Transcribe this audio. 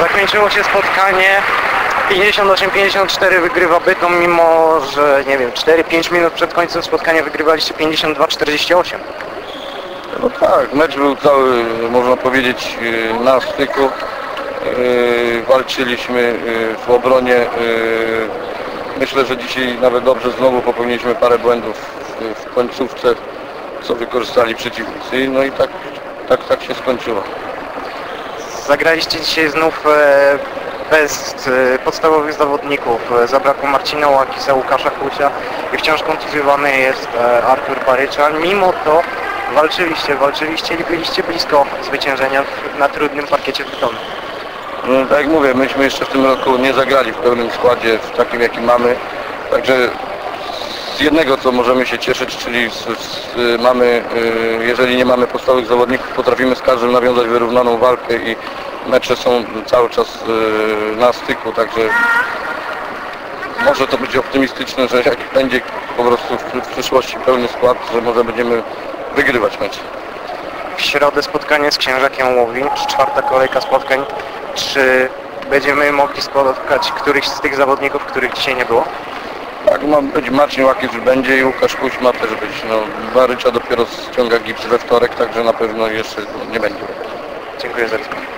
Zakończyło się spotkanie 58-54 wygrywa Bytom, mimo że nie wiem, 4-5 minut przed końcem spotkania wygrywaliście 52-48. No tak, mecz był cały, można powiedzieć, yy, na styku. Yy, Walczyliśmy yy, w obronie. Myślę, że dzisiaj nawet dobrze znowu popełniliśmy parę błędów w końcówce, co wykorzystali przeciwnicy. No i tak, tak, tak się skończyło. Zagraliście dzisiaj znów e, bez e, podstawowych zawodników. E, Zabrakło Marcina Łakisa, Łukasza Kucia i wciąż kontuzjowany jest Artur Baryczan. Mimo to walczyliście, walczyliście i byliście blisko zwyciężenia na trudnym parkiecie w Bytomiu. No, tak jak mówię, myśmy jeszcze w tym roku nie zagrali w pełnym składzie, w takim jaki mamy. Także z jednego co możemy się cieszyć, czyli z, z, mamy, y, jeżeli nie mamy podstawowych zawodników, potrafimy z każdym nawiązać wyrównaną walkę i mecze są cały czas y, na styku, także może to być optymistyczne, że jak będzie po prostu w, przyszłości pełny skład, że może będziemy wygrywać mecze. W środę spotkanie z Księżakiem Łowicz, czwarta kolejka spotkań. Czy będziemy mogli spotkać któryś z tych zawodników, których dzisiaj nie było? Tak, ma być Marcin Łakiewicz będzie i Łukasz Kuś ma też być. No, Barycza dopiero ściąga gips we wtorek, także na pewno jeszcze nie będzie. Dziękuję za.